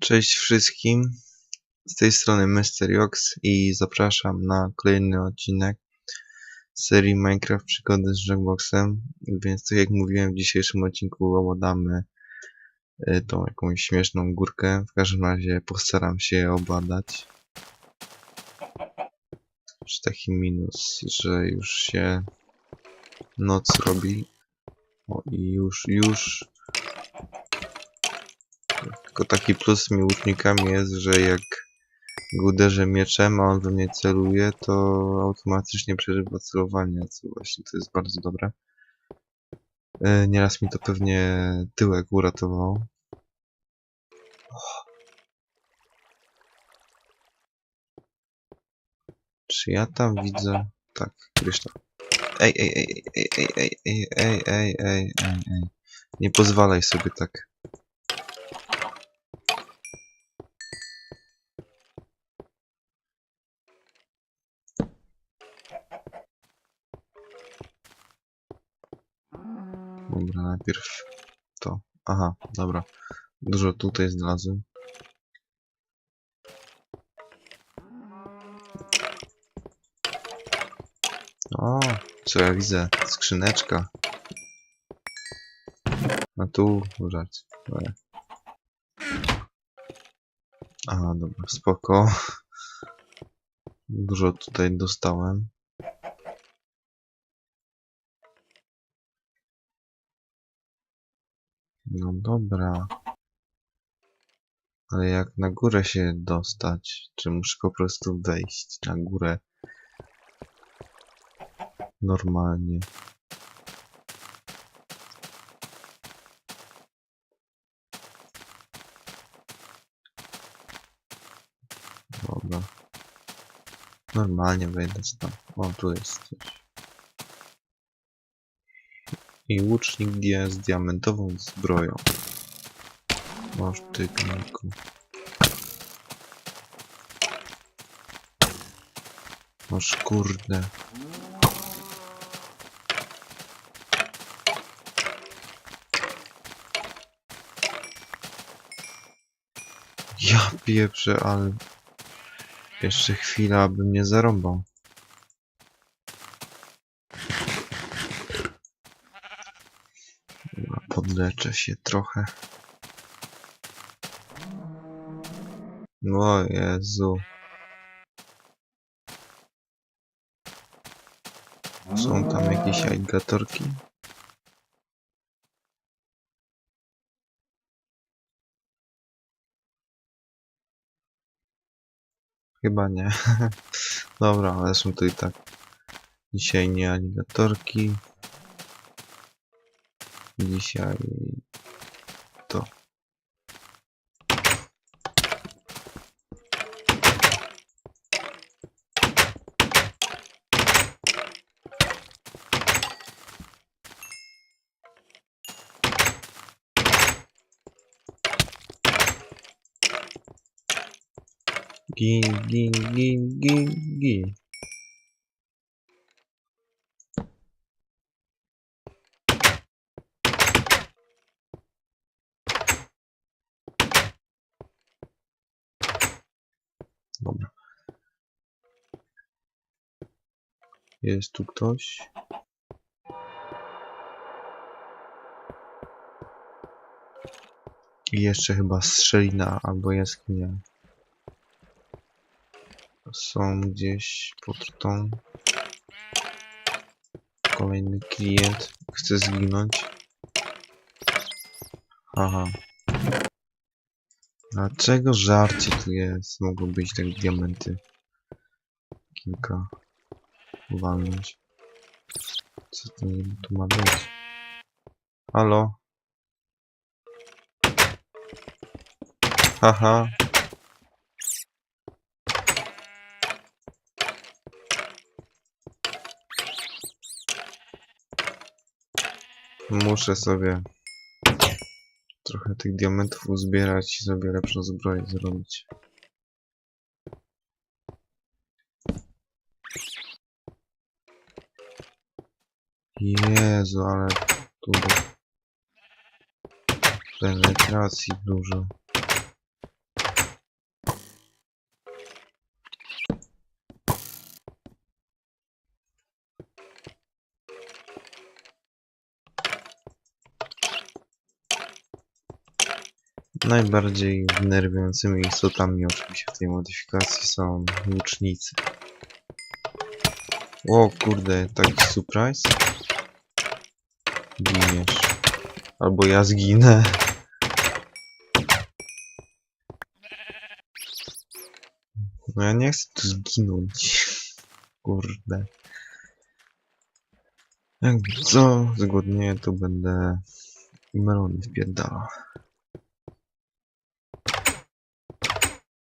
Cześć wszystkim, z tej strony Mysteriox i zapraszam na kolejny odcinek serii Minecraft Przygody z Jackboxem. Więc tak jak mówiłem w dzisiejszym odcinku obadamy y, tą jakąś śmieszną górkę. W każdym razie postaram się je obadać. Już taki minus, że już się noc robi. O i już, już tylko taki plus z tymi łucznikami jest, że jak go uderzę mieczem, a on we mnie celuje, to automatycznie przerywa celowanie, co właśnie to jest bardzo dobre. E, Nieraz mi to pewnie tyłek uratował. Czy ja tam widzę... Tak, kryształ. Ej, ej, ej, ej, ej, ej, ej, ej, ej, ej, ej, ej. Nie pozwalaj sobie tak. Dobra, najpierw to. Aha, dobra. Dużo tutaj znalazłem. O, co ja widzę? Skrzyneczka. A tu żart. Aha, dobra, spoko. Dużo tutaj dostałem. No dobra. Ale jak na górę się dostać? Czy muszę po prostu wejść na górę? Normalnie. Dobra. Normalnie wejdę tam. O, tu jest coś. I łucznik die z diamentową zbroją. Masz ty, gniku. Masz kurde. Ja pieprzę, ale... Jeszcze chwila, aby mnie zarąbał. Podleczę się trochę. O Jezu. Są tam jakieś aligatorki? Chyba nie. Dobra, ale są i tak. Dzisiaj nie aligatorki. Dzisiaj to. Gin, gin, gin, gin, gin. Jest tu ktoś? I jeszcze chyba strzelina albo jaskinia. Są gdzieś pod tą. Kolejny klient chce zginąć. Aha. Dlaczego żarcie tu jest? Mogą być tak diamenty. Kilka. Walnąć. Co to tu ma być? Halo? Haha. Muszę sobie trochę tych diamentów uzbierać i sobie lepszą zbroję zrobić. Jezu, ale tu penetracji dużo. Najbardziej wnerwiającymi istotami oczywiście w tej modyfikacji są łucznicy. O kurde, taki surprise. Giniesz. Albo ja zginę. No ja nie chcę tu zginąć. Kurde. Jak co zgodnie to będę melony wpierdalał.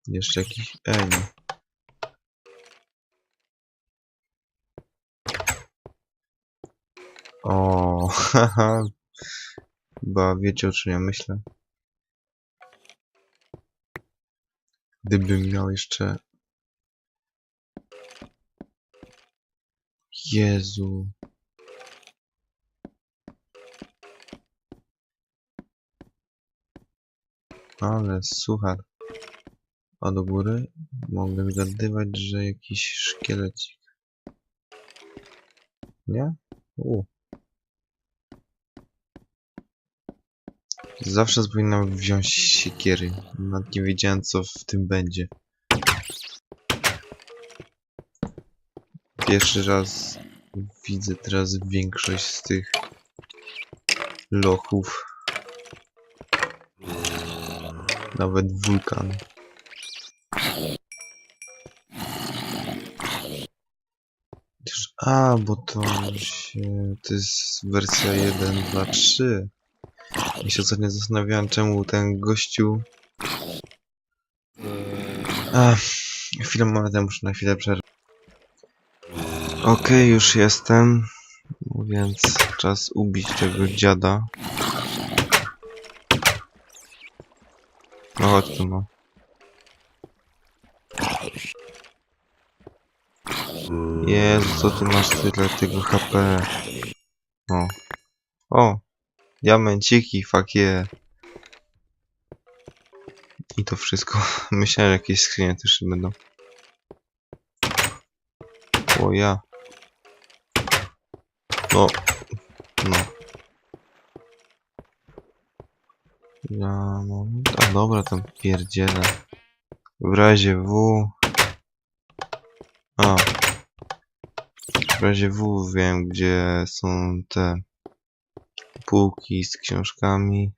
Jeszcze jakiś... Ej no. O, haha. Chyba wiecie o czym ja myślę. Gdybym miał jeszcze... Jezu. Ale słuchaj. A do góry mogę zgadywać, że jakiś szkielecik. Nie? U. Zawsze powinnam wziąć siekiery. Nawet nie wiedziałem co w tym będzie. Pierwszy raz widzę teraz większość z tych lochów. Nawet wulkan. A, bo to się... To jest wersja 1.2.3. Ja się ostatnio zastanawiałem, czemu ten gościu... A, chwilę, moment, muszę na chwilę przerwać. Okej, już jestem. No Więc czas ubić tego dziada. No chodź tu, no. Jezu, co ty masz tyle tego HP? O. O! Diamenciki, fuck yeah. I to wszystko. Myślałem, że jakieś skrzynie też będą. O ja. No. No. Ja mam... A dobra, tam pierdzielę. W razie W... A. W razie W wiem, gdzie są te półki z książkami.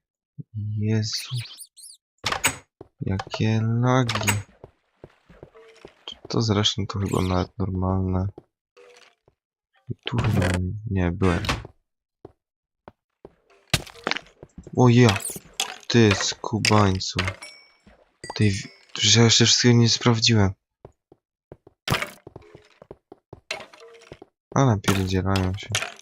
Jezu. Jakie lagi. To zresztą to chyba nawet normalne. Tu nie, byłem. O ja! Ty skubańcu. Ty, przecież ja jeszcze wszystkiego nie sprawdziłem. A napierdzielają się.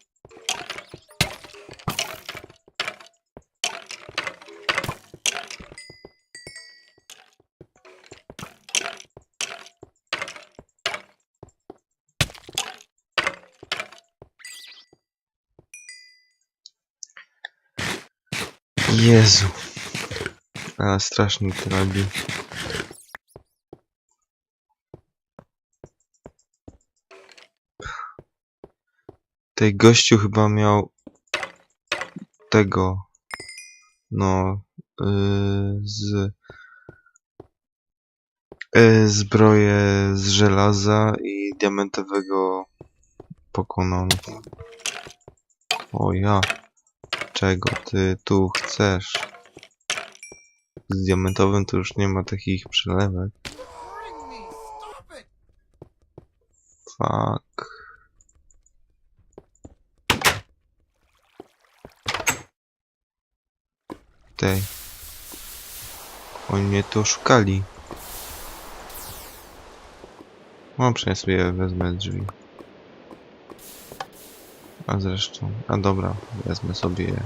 Jezu. Ale strasznie to robi. Tej gościu chyba miał tego no yy, z yy, zbroję z żelaza i diamentowego pokonał. O ja. Czego ty tu chcesz? Z diamentowym to już nie ma takich przelewek. Fuck. Tej. Oni mnie tu oszukali. No, przynajmniej sobie wezmę drzwi. A zresztą, a dobra, wezmę sobie je.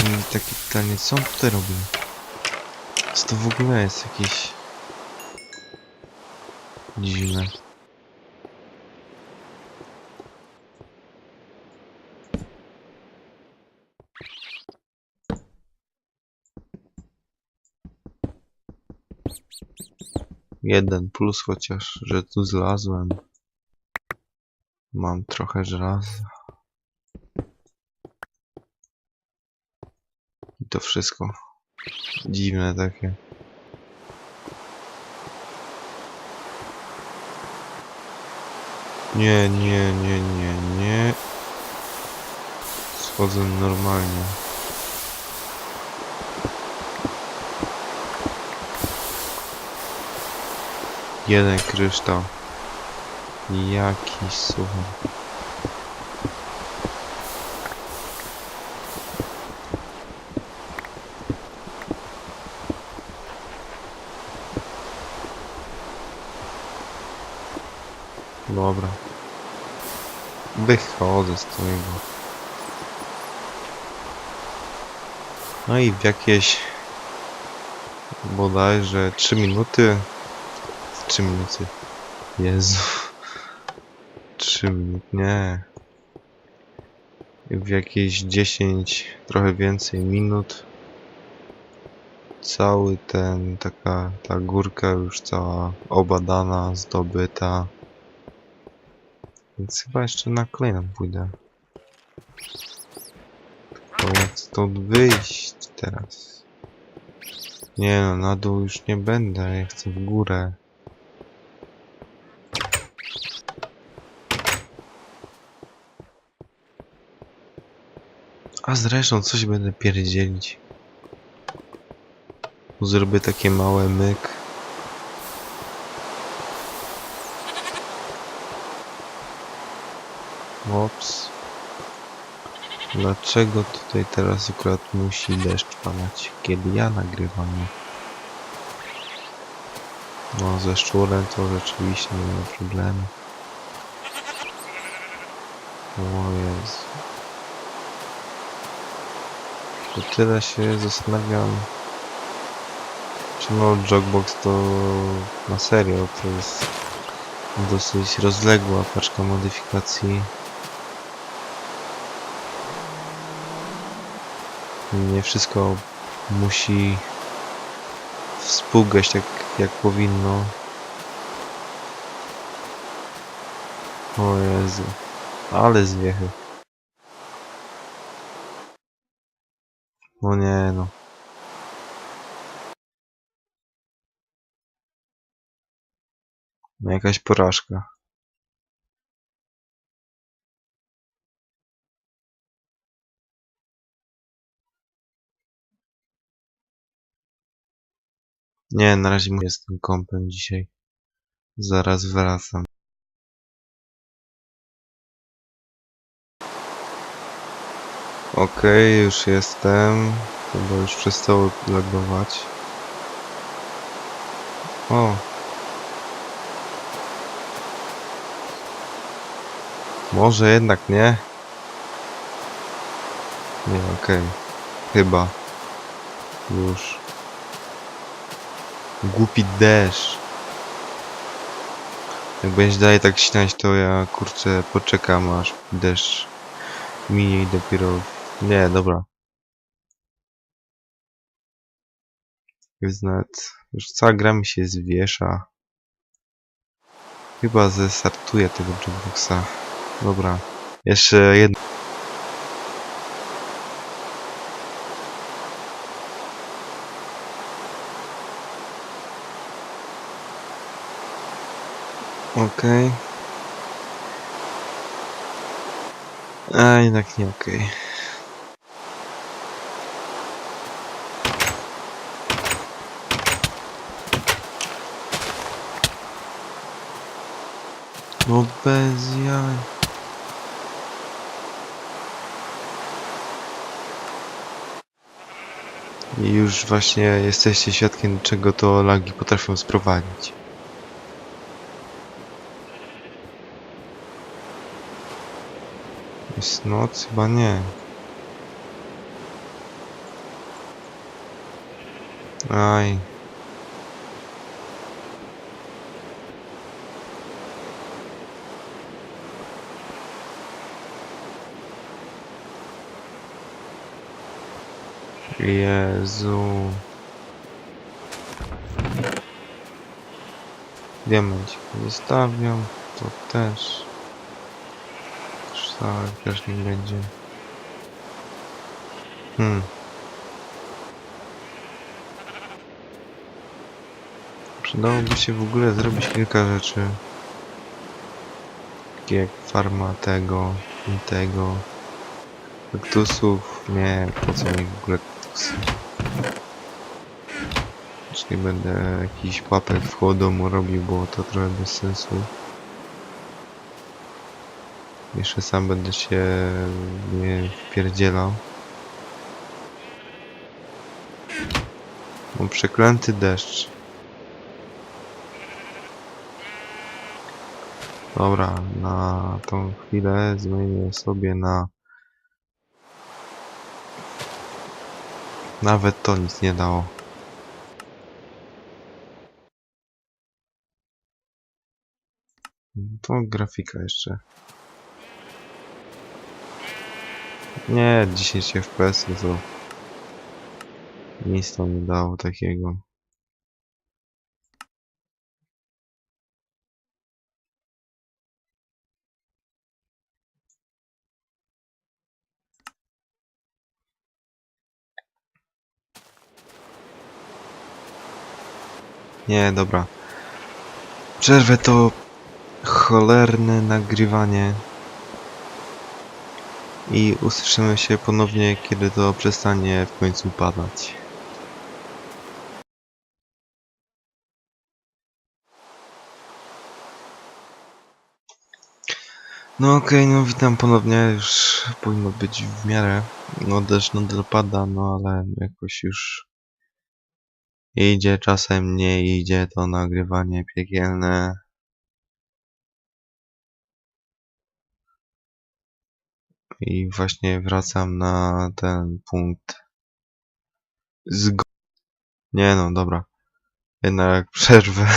I takie pytanie, co on tutaj robi? Co to w ogóle jest jakieś... dziwne? Jeden plus chociaż, że tu zlazłem. Mam trochę żelaza. I to wszystko. Dziwne takie. Nie, nie, nie, nie, nie. Schodzę normalnie. Jeden kryształ. Jaki suchy. Dobra. Wychodzę z tego. No i w jakieś bodajże 3 minuty 3 minuty. Jezu. 3 minuty. Nie. W jakieś 10, trochę więcej minut. Cały ten, taka, ta górka już cała obadana, zdobyta. Więc chyba jeszcze na kolejną pójdę. Tylko jak stąd wyjść teraz? Nie no, na dół już nie będę, ja chcę w górę. A zresztą coś będę pierdzielić. Zrobię takie małe myk. Ops. Dlaczego tutaj teraz akurat musi deszcz padać, kiedy ja nagrywam? No, ze szczurem to rzeczywiście nie ma problemu. O Jezu. To tyle się zastanawiam, czy no Jogbox to na serio, to jest dosyć rozległa paczka modyfikacji. Nie wszystko musi współgrać tak jak powinno. O Jezu, ale zwiechy. No nie no. No jakaś porażka. Nie, na razie mówię z tym kąpem dzisiaj. Zaraz wracam. Okej, już jestem. Chyba już przestało lagować. O. Może jednak nie? Nie, okej. Chyba. Już. Głupi deszcz. Jak będzie dalej tak śniać, to ja kurczę poczekam aż deszcz minie i dopiero... Nie, dobra. Już nawet... Już cała gra mi się zwiesza. Chyba zestartuję tego Jackboxa. Dobra. Jeszcze jedno. Okej. A jednak nie okej. No bez jaj. I już właśnie jesteście świadkiem czego to lagi potrafią sprowadzić. Jest noc? Chyba nie. Aj. Jezu. Diamencik zostawiam, to też. Tak, też nie będzie. Hmm. Przydałoby się w ogóle zrobić kilka rzeczy. Takie jak farma tego i tego. Kaktusów. Nie, po co mi w ogóle Czy nie będę jakiś łapek w koło domu robił, bo to trochę bez sensu. Jeszcze sam będę się nie wpierdzielał. Mam przeklęty deszcz. Dobra, na tą chwilę zmienię sobie na... Nawet to nic nie dało. To grafika jeszcze. Nie, 10 FPS to nic to nie dało takiego. Nie, dobra. Przerwę to cholerne nagrywanie. I usłyszymy się ponownie, kiedy to przestanie w końcu padać. No okej, no witam ponownie, już powinno być w miarę. No deszcz nadal pada, no ale jakoś już idzie, czasem nie idzie to nagrywanie piekielne. I właśnie wracam na ten punkt. Zgo... Nie no, dobra. Jednak przerwę.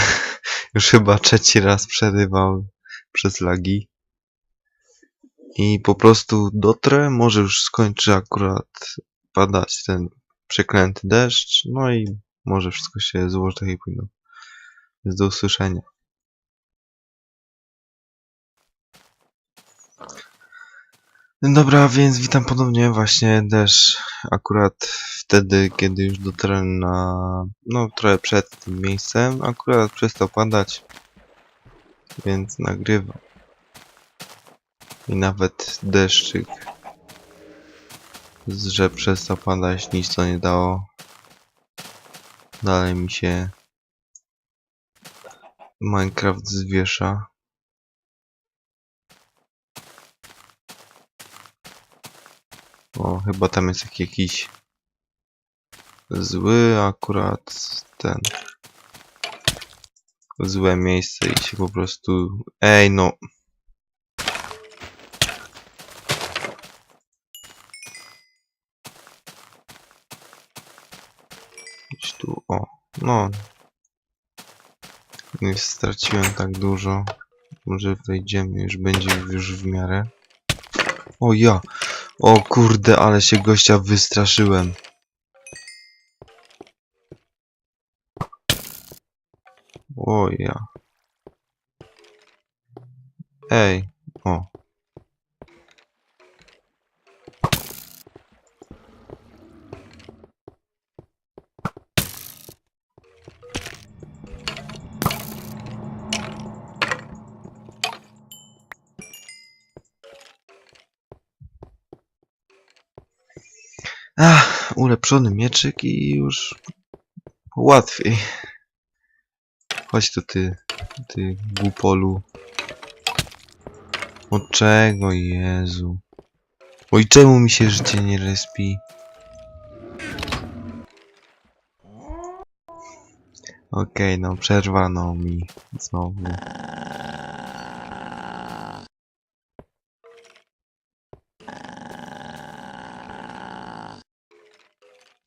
Już chyba trzeci raz przerywam przez lagi. I po prostu dotrę, może już skończy akurat padać ten przeklęty deszcz, no i może wszystko się złoży tak jak powinno. Jest do usłyszenia. Dobra, więc witam ponownie właśnie też akurat wtedy, kiedy już dotarłem na, no trochę przed tym miejscem, akurat przestał padać, więc nagrywam. I nawet deszczyk, że przestał padać, nic to nie dało. Dalej mi się Minecraft zwiesza. O, chyba tam jest jak- jakiś zły akurat ten złe miejsce i się po prostu ej no no nie straciłem tak dużo może wejdziemy już będzie już w miarę o ja o kurde, ale się gościa wystraszyłem. O ja. Ej, o. ulepszony mieczyk i już łatwiej. Chodź tu ty, ty głupolu. Od czego, Jezu? Oj, czemu mi się życie nie respi? Okej, no przerwano mi znowu.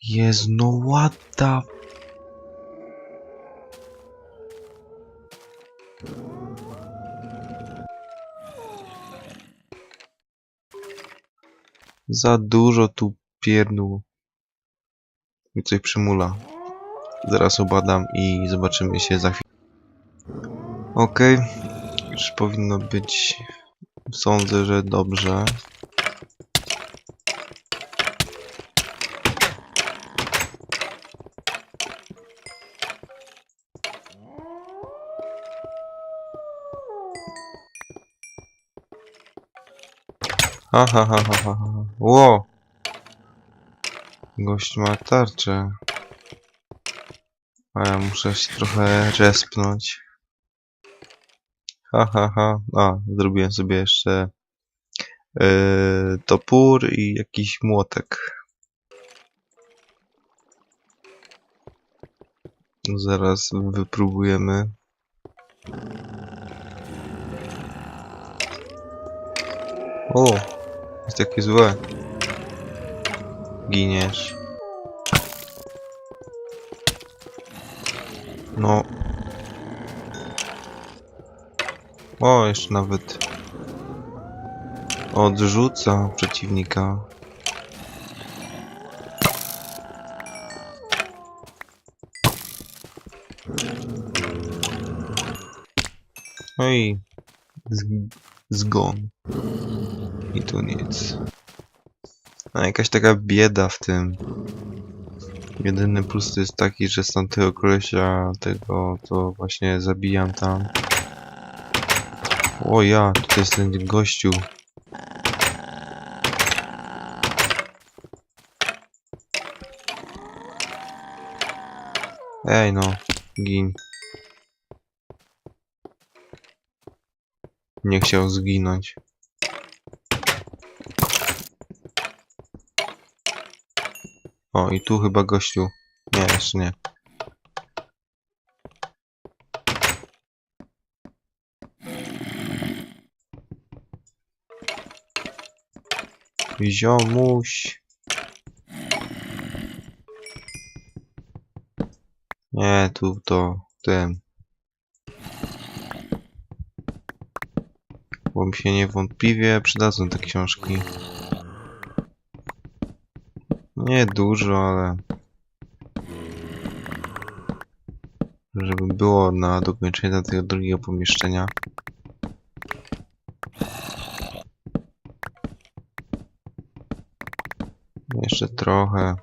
Jezu, no what the... Za dużo tu pierdół. Mi coś przymula. Zaraz obadam i zobaczymy się za chwilę. Okej, już powinno być Sądzę, że dobrze. Ha ha ha ha ha ha. Ło! Gość ma tarczę. A ja muszę się trochę respnąć. Ha ha ha. A, zrobiłem sobie jeszcze yy, topór i jakiś młotek. Zaraz wypróbujemy. O! Jest takie złe. Giniesz. No. O, jeszcze nawet odrzuca przeciwnika. No i zgon. I tu nic. A jakaś taka bieda w tym. Jedyny plus to jest taki, że z tamtego kolesia tego to właśnie zabijam tam. O ja, tutaj jest ten gościu. Ej no, gin. Nie chciał zginąć. O, i tu chyba gościu. Nie, jeszcze nie. Ziomuś. Nie, tu to tym. Bo mi się niewątpliwie przydadzą te książki. Nie dużo, ale... Żeby było na dokończenie tego drugiego pomieszczenia. Jeszcze trochę.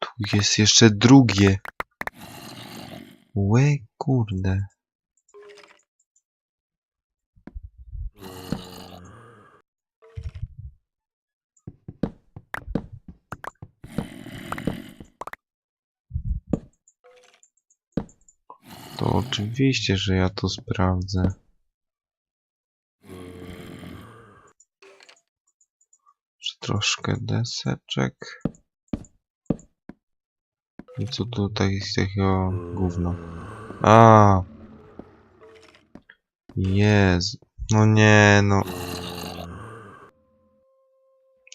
Tu jest jeszcze drugie. Łe kurde. To oczywiście, że ja to sprawdzę. Troszkę deseczek. I co tutaj jest takiego gówno? A. Jezu. No nie, no.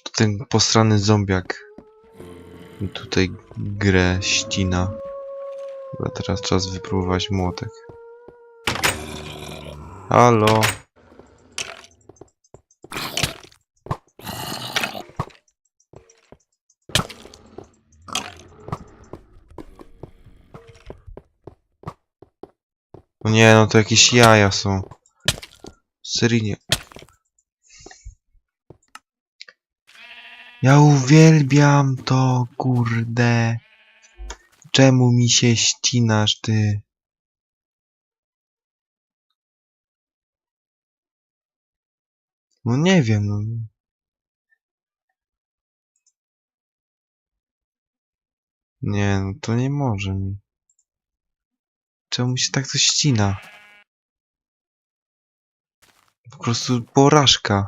To ten posrany zombiak. I tutaj grę ścina. Dobra, teraz czas wypróbować młotek. Halo. Nie, no to jakieś jaja są. Seryjnie. Ja uwielbiam to, kurde. Czemu mi się ścinasz, ty? No nie wiem, no. Nie, no to nie może mi. Czemu się tak to ścina? Po prostu porażka.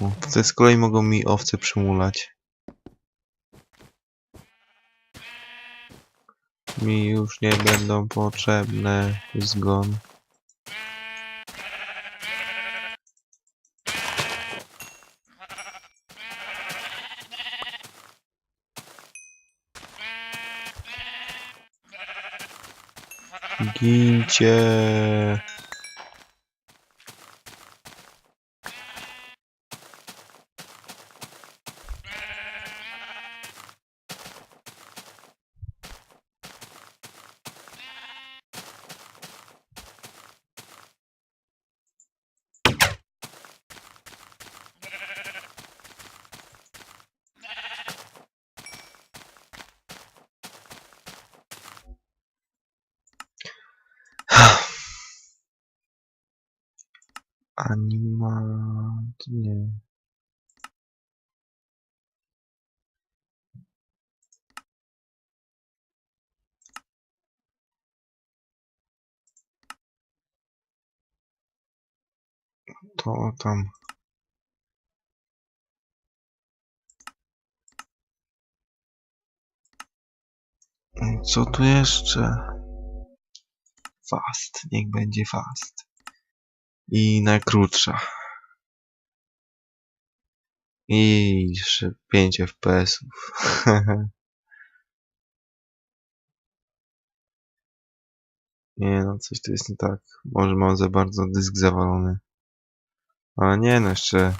O, tutaj z kolei mogą mi owce przymulać. Mi już nie będą potrzebne zgon. Gincie! To tam. Co tu jeszcze? Fast, niech będzie fast. I najkrótsza. I jeszcze 5 FPS-ów. nie no, coś tu jest nie tak. Może mam za bardzo dysk zawalony. Ale nie no, jeszcze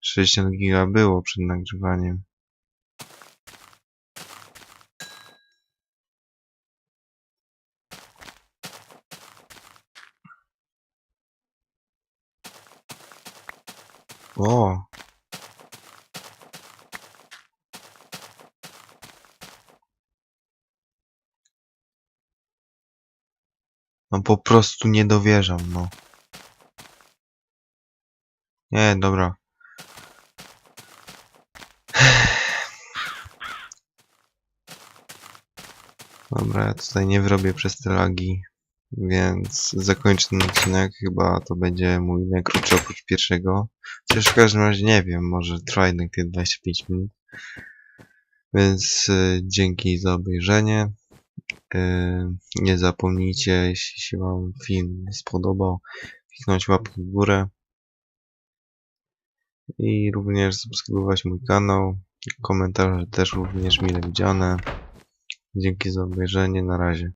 60 giga było przed nagrywaniem. O! No po prostu nie dowierzam, no. Nie, dobra. Dobra, ja tutaj nie wyrobię przez te lagi, więc zakończę ten odcinek. Chyba to będzie mój najkrótszy oprócz pierwszego. Chociaż w każdym razie nie wiem, może trwa jednak te 25 minut. Więc y, dzięki za obejrzenie. Y, nie zapomnijcie, jeśli się Wam film spodobał, kliknąć łapkę w górę. I również subskrybować mój kanał. Komentarze też również mile widziane. Dzięki za obejrzenie. Na razie.